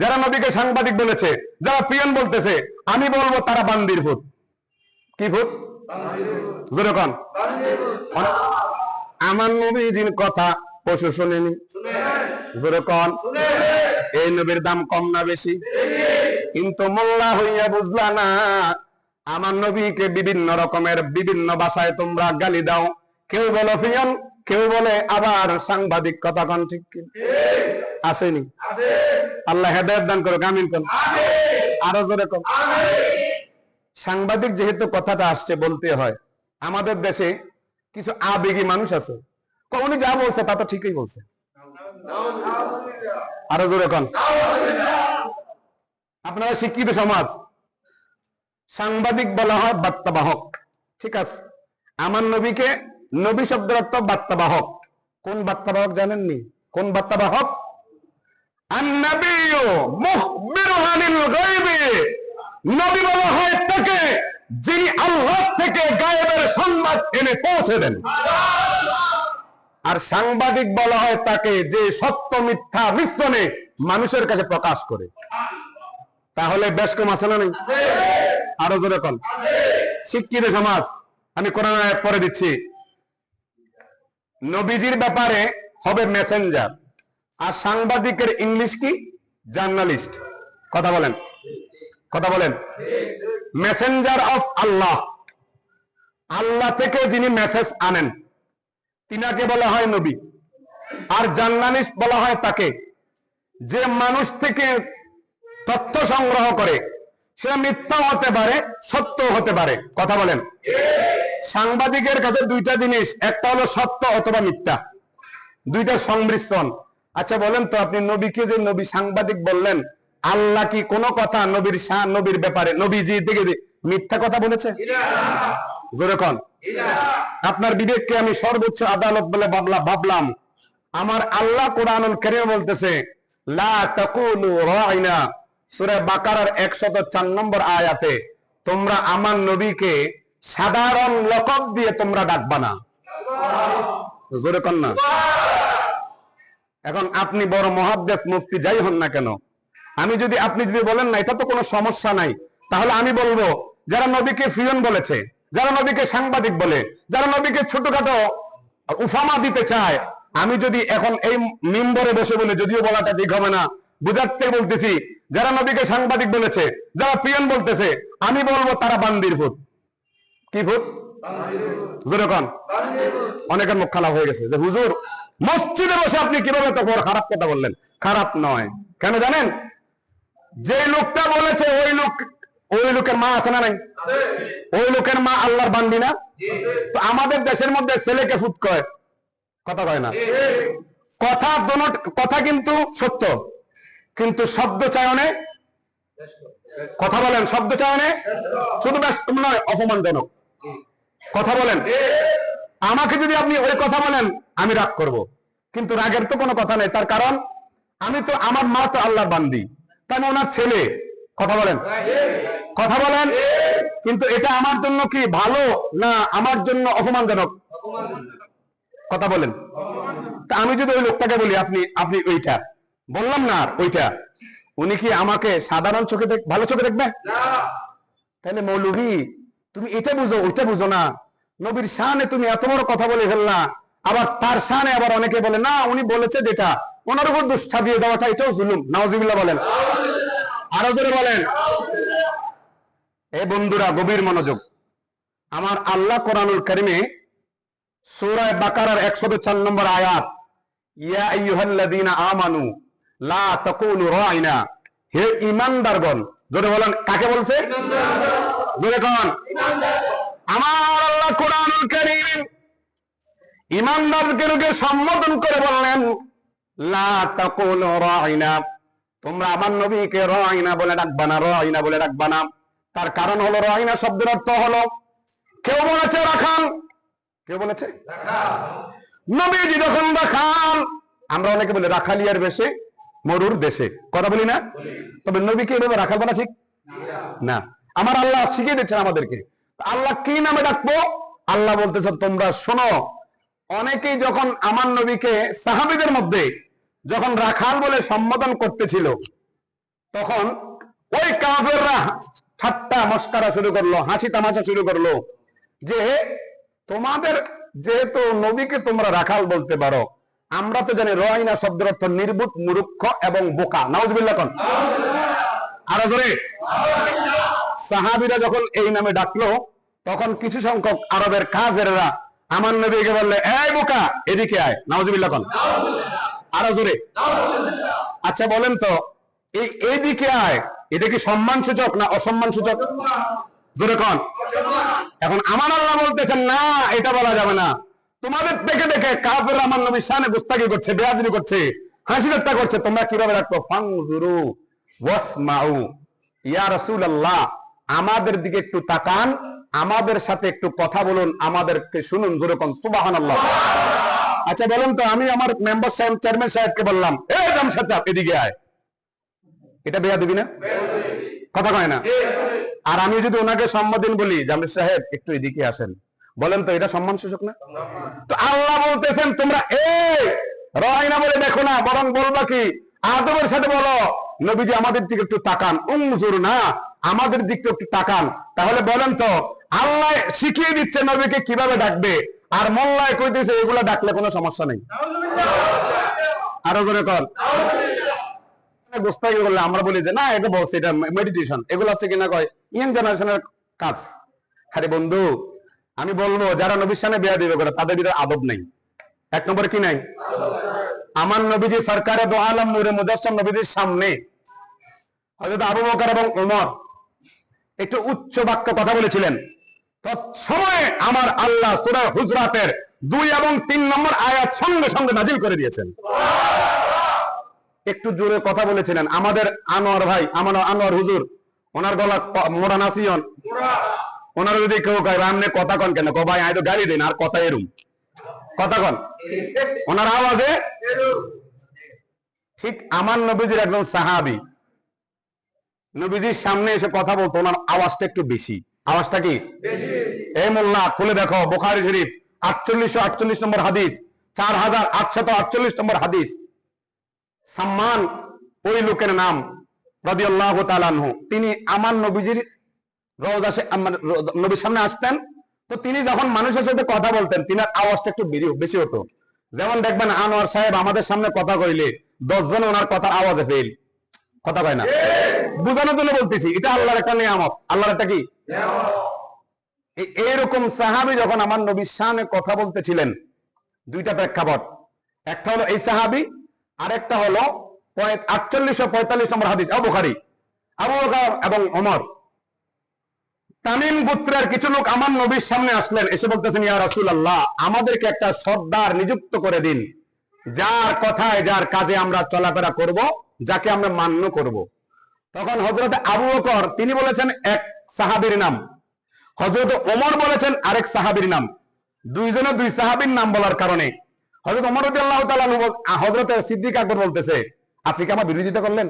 যারা নবীকে সাংবাদিক বলেছে, যারা পিয়ন বলতেছে, আমি বলব তারা বান্দির ভূত। কি ভূত? আমার নবীজির কথা পশু শোনেনি। এই নবীর দাম কম না বেশি? কিন্তু মোল্লা হইয়া বুঝলা না, আমার নবীকে বিভিন্ন রকমের বিভিন্ন ভাষায় তোমরা গালি দাও। কেউ বলো ফিয়ন কেউ বলে আবার সাংবাদিক কথা কন ঠিক? আসেনি। আল্লাহ হেদায়ত দান করো আমিন কোন আরও জোরে কোন সাংবাদিক যেহেতু কথাটা আসছে, বলতে হয়, আমাদের দেশে কিছু আবেগী মানুষ আছে। ক- উনি যা বলছে, তা তো ঠিকই বলছে। আরও জোরে কন আপনারা শিক্ষিত সমাজ। সাংবাদিক বলা হয় বার্তাবাহক। ঠিক আছে। আমার নবীকে নবী অর্থ বার্তাবাহক। কোন বার্তাবাহক জানেননি? কোন বার্তাবাহক আন্নাবিয়্যু মুখবিরু আনিল গায়বি নবী বলা হয় তাকে যিনি আল্লাহ থেকে গায়েবের সংবাদ এনে পৌঁছে দেন। আর সাংবাদিক বলা হয় তাকে যে সত্য, মিথ্যা, মিশ্রণে মানুষের কাছে প্রকাশ করে। তাহলে বেশ কম আছে না নেই? আরও জোরে কন। শিক্ষিত সমাজ, আমি কোরআন পরে দিচ্ছি। নবীজির ব্যাপারে হবে মেসেঞ্জার আর সাংবাদিকের ইংলিশ কি? জার্নালিস্ট কথা বলেন। কথা বলেন। মেসেঞ্জার অফ আল্লাহ আল্লাহ থেকে যিনি মেসেজ আনেন, তিনাকে বলা হয় নবী। আর জার্নালিস্ট বলা হয় তাকে। যে মানুষ থেকে তথ্য সংগ্রহ করে, সে মিথ্যা হতে পারে, সত্য হতে পারে। কথা বলেন। সাংবাদিকের কাছে দুইটা জিনিস, একটা হলো সত্য অথবা মিথ্যা। দুইটা সংমিশ্রণ। আচ্ছা বলেন তো আপনি নবীকে যে নবী সাংবাদিক বললেন, আল্লাহ কি কোন কথা নবীর শাহ নবীর ব্যাপারে, নবীজি থেকে মিথ্যা কথা বলেছে? আপনার বিবেককে আমি সর্বোচ্চ আদালত বলে ভাবলা ভাবলাম, আমার আল্লাহ কোরআনুল কারীমে বলতেছে, লা তাকুলু রাইনা, সূরা বাকারার 104 নম্বর আয়াতে, তোমরা আমার নবীকে সাধারণ লকব দিয়ে তোমরা ডাকবা না। জোরে না। এখন আপনি বড় মহাদ্দেশ মুফতি যাই হন না কেন? আমি যদি, আপনি যদি বলেন না, এটা তো কোনো সমস্যা নাই, তাহলে আমি বলব, যারা নবীকে ফিয়ন বলেছে, যারা নবীকে সাংবাদিক বলে, যারা নবীকে ছোটখাটো উফামা দিতে চায়, আমি যদি এখন এই মিম্বরে বসে বলে, যদিও বলাটা ঠিক হবে না, বুঝাতে বলতেছি, যারা নবীকে সাংবাদিক বলেছে, যারা পিয়ন বলতেছে, আমি বলব তারা বান্দির ভূত। কি ভূত? জোরে অনেকের মুখ খারাপ হয়ে গেছে। যে হুজুর মসজিদে বসে আপনি কীভাবে তো বড় খারাপ কথা বললেন। খারাপ নয়। কেন জানেন? যে লোকটা বলেছে, ওই লোক, ওই লোকের মা আছে না নাই? ওই লোকের মা আল্লাহর বান্দি না? তো আমাদের দেশের মধ্যে ছেলেকে ফুট কয়। কথা কয় না? কথা দোনো কথা কিন্তু সত্য। কিন্তু শব্দ চায়নে কথা বলেন। শব্দ চায়নে শুধু ব্যস্ত নয়, অপমানজনক। কথা বলেন। আমাকে যদি আপনি ওই কথা বলেন আমি রাগ করব। কিন্তু রাগের তো কোনো কথা নেই। তার কারণ আমি তো আমার মা তো আল্লাহর বান্দি। তাই না ওনার ছেলে। কথা বলেন। কথা বলেন। কিন্তু এটা আমার জন্য কি ভালো না আমার জন্য অপমানজনক? কথা বলেন। তা আমি যদি ওই লোকটাকে বলি আপনি আপনি ওইটা। বললাম না আর ওইটা। উনি কি আমাকে সাধারণ চোখে দেখ ভালো চোখে দেখবে? তাহলে মৌলভী তুমি এটা বুঝো ওইটা বুঝো না। নবীর শানে তুমি এত বড় কথা বলে ফেললা। আবার তার শানে আবার অনেকে বলে না উনি বলেছে যেটা। ওনার উপর দুষ্ঠা দিয়ে দেওয়াটা এটাও জুলুম। নওয়াজিবিল্লাহ বলেন। আরও জোরে বলেন। এ বন্ধুরা গভীর মনোযোগ। আমার আল্লাহ কোরআনুল কারিমে সূরা বাকারার 104 নম্বর আয়াত ইয়া আইয়ুহাল্লাযীনা আমানু লা তাকুলু রাইনা। হে ঈমানদারগণ জোরে বলেন কাকে বলছে? জোরে কোন। আমার আল্লাহ কোরআনুল কারীম ঈমানদারদেরকে সম্বোধন করে বললেন লা তাকুলু রাইনা। তোমরা আমার নবীকে রাইনা বলে ডাকবা না রাইনা বলে ডাকবা না। তার কারণ হলো রাইনা শব্দের অর্থ হলো কেউ বলেছে রাখাল কেউ বলেছে? নবীজি যখন রাখাল আমরা অনেকে বলি রাখালিয়ার বেশে মরুর দেশে। কথা বলি না? তবে নবীকে এভাবে রাখাল বলা ঠিক? না। আমার আল্লাহ শিখিয়ে দিচ্ছেন আমাদেরকে। আল্লাহ কি নামে ডাকবো? আল্লাহ বলতেছে, তোমরা শোনো, অনেকেই যখন আমার নবীকে সাহাবিদের মধ্যে যখন রাখাল বলে সম্বোধন করতেছিল, তখন ওই কাফেররা ঠাট্টা, মস্কারা শুরু করল, হাসি তামাশা শুরু করল যে, তোমাদের যেহেতু নবীকে তোমরা রাখাল বলতে পারো, আমরা তো জানি রয়না শব্দের অর্থ নির্বুত মুরুক্ষ এবং বোকা। নাউজবিল্লাহ কন? আরও জোরে। সাহাবিরা যখন এই নামে ডাকলো, তখন কিছু সংখ্যক আরবের কাফেররা আমার নবীকে বললে, এই বোকা, এদিকে আয়। নাউজবিল্লাহ কন। আরও জোরে। আচ্ছা বলেন তো, এই এইদিকে আয়, এটা কি সম্মান সূচক না অসম্মান সূচক জোরে কন। এখন আমার আল্লাহ বলতেছেন, না, এটা বলা যাবে না। তোমাদের দেখে দেখে কাফের আমার নবীর সামনে গুস্তাকি করছে, বেয়াদবি করছে, হাসি ঠাট্টা করছে। তোমরা কীভাবে রাখব? ফাংজুরু ওয়াসমাউ, ইয়া রাসূলুল্লাহ। আমাদের দিকে একটু তাকান, আমাদের সাথে একটু কথা বলুন, আমাদেরকে শুনুন জোরে কোন, সুবহানাল্লাহ। আচ্ছা বলুন তো, আমি আমার মেম্বার সাহেব, চেয়ারম্যান সাহেবকে বললাম এই জামশাদ সাহেব এদিকে আয়। এটা বেয়া দিবি না? কথা কয় না? আর আমি যদি ওনাকে সম্বোধন বলি জামির সাহেব, একটু এদিকে আসেন। বলেন তো, এটা সম্মান সূচক না? তো আল্লাহ বলতেছেন, তোমরা এই রয় না বলে দেখো না, বরং বলবা কি, আদবের সাথে বলো। নবীজি আমাদের দিকে একটু তাকান উংজুর না আমাদের দিকে একটু তাকান। তাহলে বলেন তো, আল্লাহ শিখিয়ে দিচ্ছে নবীকে কীভাবে ডাকবে, আর মোল্লায় কইতেছে এগুলো ডাকলে কোনো সমস্যা নেই। আরও জোরে কর। করলে আমরা বলি যে, না, এটা এটা মেডিটেশন এগুলো হচ্ছে কিনা কয় জেনারেশনের কাজ। আরে বন্ধু, আমি বলব, যারা নবীর সামনে বিয়া দিবে করে, তাদের ভিতরে আদব নেই। এক নম্বরে কি নাই? আমার নবীজি সরকারে দো আলম নূরে মুদাসম নবীজির সামনে। হযরত আবু বকর এবং ওমর একটু উচ্চ বাক্য কথা বলেছিলেন। তৎসময়ে আমার আল্লাহ সূরা হুজরাতের দুই এবং তিন নম্বর আয়াত সঙ্গে সঙ্গে নাজিল করে দিয়েছেন। একটু জোরে কথা বলেছিলেন। আমাদের আনোয়ার ভাই আমার আনোয়ার হুজুর, ওনার গলা মোড়া নাসিয়ন। ওনার যদি কেউ কয় রামনে কথা কন কেন? ভাই আই তো গালি দিন, আর কথা এরুম। কথা কন। ওনার আওয়াজে, ঠিক আমার নবীজির একজন সাহাবি নবীজির সামনে এসে কথা বলতো ওনার আওয়াজটা একটু বেশি। আওয়াজটা কি? এই মোল্লা খুলে দেখো বোখারি শরীফ আটচল্লিশশো আটচল্লিশ নম্বর হাদিস চার হাজার আটশত আটচল্লিশ নম্বর হাদিস। সাম্মান ওই লোকের নাম রাদিয়াল্লাহু তাআলা তিনি আমার নবীজির রওজা সে আমার র- নবীর সামনে আসতেন তো তিনি যখন মানুষের সাথে কথা বলতেন তিনার আওয়াজটা একটু বেশি হতো। যেমন দেখবেন আনোয়ার সাহেব আমাদের সামনে কথা কইলে দশজন ওনার কথার আওয়াজে ফেল। কথা কয় না? বুঝানোর জন্য বলতেছি, এটা আল্লাহর একটা নিয়ামত। আল্লাহর একটা কি? এই- এইরকম সাহাবি যখন আমার নবীর সামনে কথা বলতেছিলেন, দুইটা প্রেক্ষাপট। একটা হলো এই সাহাবি, আরেকটা হলো আটচল্লিশশো পঁয়তাল্লিশ নম্বর হাদিস, আবু খারি আবু এবং ওমর। তামিম গোত্রের কিছু লোক আমার নবীর সামনে আসলেন, এসে বলতেছেন, ইয়া রাসূল আল্লাহ আমাদেরকে একটা সর্দার নিযুক্ত করে দিন। যার কথায়, যার কাজে আমরা চলাফেরা করব যাকে আমরা মান্য করব। তখন হজরত আবু বকর, তিনি বলেছেন, এক সাহাবীর নাম। হজরত ওমর বলেছেন, আরেক সাহাবীর নাম। দুইজনে দুই সাহাবীর নাম বলার কারণে। হজরত ওমর রাদিয়াল্লাহু হজরত সিদ্দিক আকবর বলতেছে, আপনি কি আমার বিরোধিতা করলেন?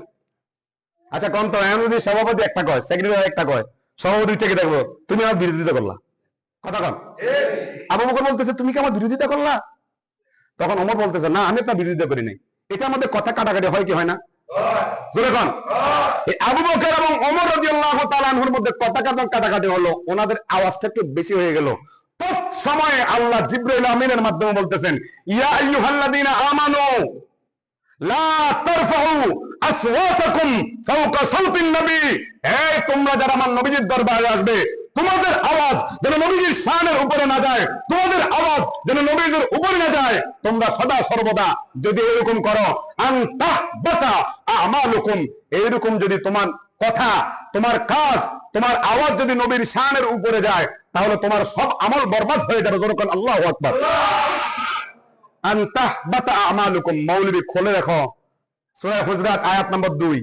আচ্ছা কোন তো এখন যদি সভাপতি একটা কয় সেক্রেটারি একটা কয়, সভাপতি থেকে দেখব তুমি আমার বিরোধিতা করলা। কথা কন। আবু বকর বলতেছে, তুমি কি আমার বিরোধিতা করলা? তখন ওমর বলতেছে, না, আমি আপনার বিরোধিতা করি নাই। এটা আমাদের কথা কাটাকাটি হয় কি হয় না? আবু বকর এবং ওমর রাদিয়াল্লাহু তাআলা মধ্যে কথা কাটাকাটি হলো। ওনাদের আওয়াজটা একটু বেশি হয়ে গেল। তৎসময়ে আল্লাহ জিব্রাইল আমিনের মাধ্যমে বলতেছেন ইয়া আইয়ুহাল্লাযীনা আমানু লা তারফাউ আসওয়াতাকুম ফাওকা সাউতিন নবী। এই তোমরা যারা আমার নবীজির দরবারে আসবে তোমাদের আওয়াজ যেন নবীজির শানের উপরে না যায়, তোমাদের আওয়াজ যেন নবীজির উপরে না যায়, তোমরা সদা সর্বদা যদি এরকম করো আমালুকুম, এইরকম যদি তোমার কথা, তোমার কাজ, তোমার আওয়াজ যদি নবীর শানের উপরে যায়, তাহলে তোমার সব আমল বরবাদ হয়ে যাবে। যেরকম আল্লাহু আনতাহ বাতা আমালুকুম, মৌলবী খুলে দেখো সূরা হুজরাত, আয়াত নম্বর 2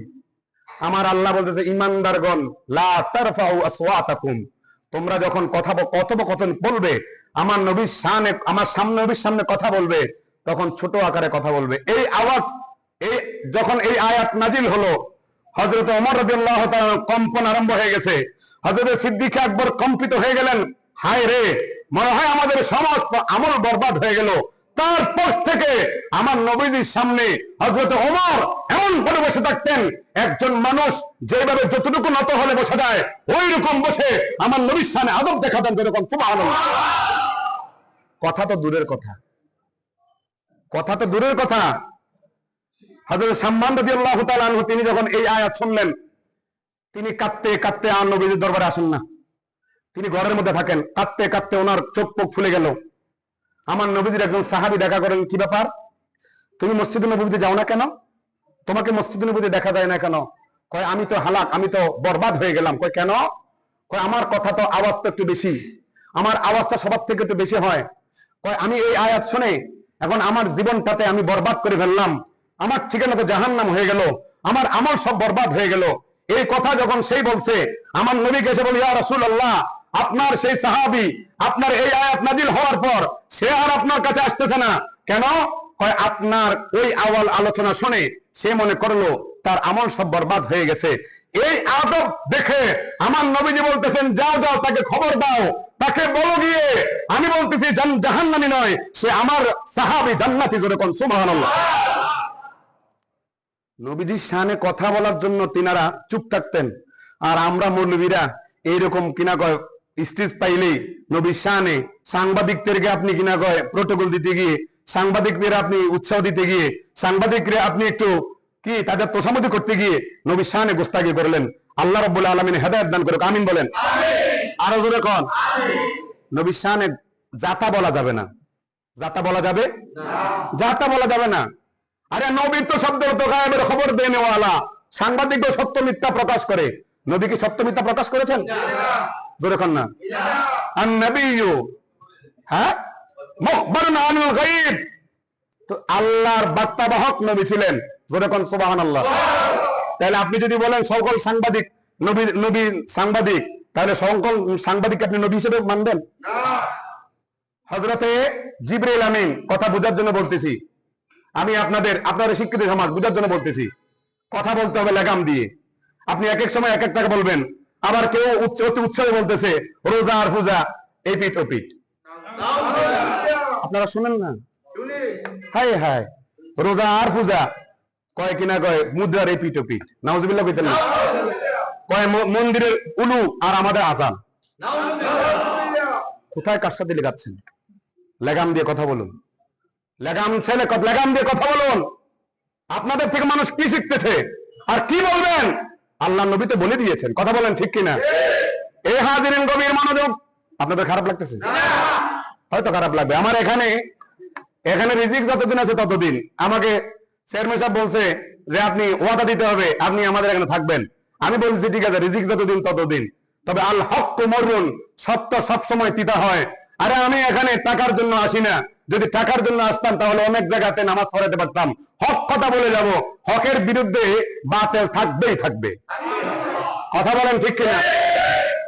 আমার আল্লাহ বলতেছে, ইমানদারগণ, লা তারফাউ আসওয়াতাকুম। তোমরা যখন কথা কথোপকথন বলবে, আমার নবীর সামনে আমার সামনে, নবীর সামনে কথা বলবে, তখন ছোট আকারে কথা বলবে। এই আওয়াজ, এই, যখন এই আয়াত নাজিল হলো, হযরত অমর রাদিয়াল্লাহু তাআলা কম্পন আরম্ভ হয়ে গেছে। হযরত সিদ্দিক আকবর কম্পিত হয়ে গেলেন হায় রে মনে হয় আমাদের সমাজ আমল বরবাদ হয়ে গেল। তারপর থেকে আমার নবীজির সামনে হজরত ওমর এমন করে বসে থাকতেন, একজন মানুষ যেভাবে যতটুকু নত হলে বসে যায় ওই রকম বসে আমার নবীর সামনে আদব দেখাতেন যেরকম, সুবহানাল্লাহ। কথা তো দূরের কথা। কথা তো দূরের কথা। হজরত সম্মান রাজি আল্লাহ তিনি যখন এই আয়াত শুনলেন, তিনি কাঁদতে কাঁদতে আর নবীদের দরবারে আসেন না। তিনি ঘরের মধ্যে থাকেন, কাঁদতে কাঁদতে ওনার চোখ পোক ফুলে গেল। আমার নবীজির একজন সাহাবি দেখা করেন, কি ব্যাপার? তুমি মসজিদ নবীতে যাও না কেন? তোমাকে মসজিদ নবীতে দেখা যায় না কেন? কয়, আমি তো হালাক, আমি তো বরবাদ হয়ে গেলাম। কয়, কেন? কয়, আমার কথা তো আওয়াজ তো একটু বেশি। আমার আওয়াজটা সবার থেকে একটু বেশি হয়। কয়, আমি এই আয়াত শুনে এখন আমার জীবনটাতে আমি বরবাদ করে ফেললাম। আমার ঠিকানা তো জাহান নাম হয়ে গেল। আমার আমার সব বরবাদ হয়ে গেল। এই কথা যখন সেই বলছে, আমার নবীকে এসে বলি, ইয়া রাসূলুল্লাহ আপনার সেই সাহাবি, আপনার এই আয়াত নাজিল হওয়ার পর সে আর আপনার কাছে আসতেছে না। কেন? আপনার ওই আওয়াল আলোচনা শুনে সে মনে করল তার আমল সব বরবাদ হয়ে গেছে। এই আদব দেখে আমার নবীজি বলতেছেন, যাও যাও, তাকে খবর দাও। তাকে বলো গিয়ে, আমি বলতেছি জাহান্নামি নয়, সে আমার সাহাবি জান্নাতি করে কোন, সুবহানাল্লাহ। নবীজির শানে কথা বলার জন্য তিনারা চুপ থাকতেন। আর আমরা মৌলবীরা এইরকম কিনা কয় স্টেজ পাইলেই নবীর শানে সাংবাদিকদেরকে আপনি কিনা কয় প্রোটোকল দিতে গিয়ে সাংবাদিকদের আপনি উৎসাহ দিতে গিয়ে সাংবাদিকরা আপনি একটু কি তাদের তোষামতি করতে গিয়ে নবীর শানে গোস্তাগি করলেন। আল্লাহ রব্বুল আলমিন হেদায়ত দান করে আমিন বলেন। আরও জোরে কন। নবীর শানে জাতা বলা যাবে না। জাতা বলা যাবে? জাতা বলা যাবে না। আরে নবীর তো শব্দ তো গায়েবের খবর দেনেওয়ালা। সাংবাদিক সত্য মিথ্যা প্রকাশ করে। নবী কি সত্য মিথ্যা প্রকাশ করেছেন? জোরে না হ্যাঁ? মুখবরুন আনুল গায়ব। তো আল্লাহর বার্তাবাহক নবী ছিলেন। জোরে কন সুবহানাল্লাহ। তাহলে আপনি যদি বলেন সকল সাংবাদিক নবী নবী সাংবাদিক তাহলে সকল সাংবাদিক আপনি নবী হিসেবে মানবেন? হজরতে জিবরিল আমিন কথা বোঝার জন্য বলতেছি। আমি আপনাদের আপনাদের শিক্ষিত সমাজ বোঝার জন্য বলতেছি। কথা বলতে হবে লাগাম দিয়ে। আপনি এক এক সময় এক একটাকে বলবেন। আবার কেউ অতি উৎসাহে বলতেছে, রোজা আর ফুজা এই পিঠ, ও আপনারা শুনেন না? হাই হাই রোজা আর পূজা কয় কিনা কয়, মুদ্রার এই পিঠ, ও পিঠ। নাউজুবিল্লাহ কইতেন না? কয় মন্দিরের উলু আর আমাদের আজান। কোথায় কার সাথে লেগাচ্ছেন? লেগাম দিয়ে কথা বলুন। লেগাম ছেলে, লেগাম দিয়ে কথা বলুন। আপনাদের থেকে মানুষ কি শিখতেছে? আর কি বলবেন? আল্লাহ নবী তো বলে দিয়েছেন। কথা বলেন ঠিক কিনা? এই হাজিরিন গভীর মনোযোগ। আপনাদের খারাপ লাগতেছে। হয়তো খারাপ লাগবে। আমার এখানে এখানে রিজিক যতদিন আছে ততদিন। আমাকে চেয়ারম্যান সাহেব বলছে যে আপনি ওয়াদা দিতে হবে। আপনি আমাদের এখানে থাকবেন। আমি বলছি ঠিক আছে রিজিক যতদিন ততদিন। তবে আল হক মরুন। সত্য সবসময় তিতা হয়। আরে আমি এখানে টাকার জন্য আসি না। যদি টাকার জন্য আসতাম, তাহলে অনেক জায়গাতে নামাজ পড়াতে পারতাম। হক কথা বলে যাব, হকের বিরুদ্ধে বাতেল থাকবেই থাকবে। কথা বলেন ঠিক কিনা?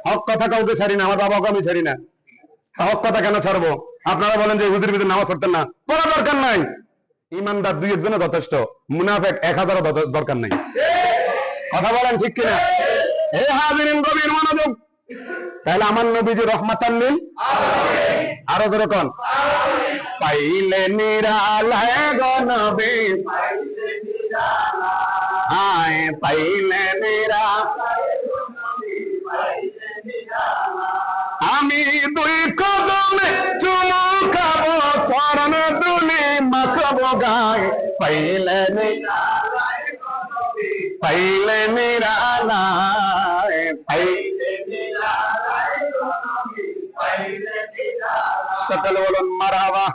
হক কথা কাউকে ছাড়ি না আমার বাবাকে আমি ছাড়ি না হক কথা কেন ছাড়বো? আপনারা বলেন যে হুজুর ভিতরে নামাজ পড়তেন না। পড়া দরকার নাই। ইমানদার দুই একজনে যথেষ্ট। মুনাফেক এক হাজারও দরকার নাই। কথা বলেন ঠিক কিনা? হে হাজিরিন, গভীর মনোযোগ। তাহলে আমার নবীজি রহমাতাল্লিল আরও জোরে কন পাইলে নিরালায় গো নবী আয় পাইলে নিরা আমি দুই কদমে চুমু খাবো চরণ দুলি মাখাবো গায়ে পাইলে নিরা পাইলে নিরালায় পাইলে সকল বলুন মারাবা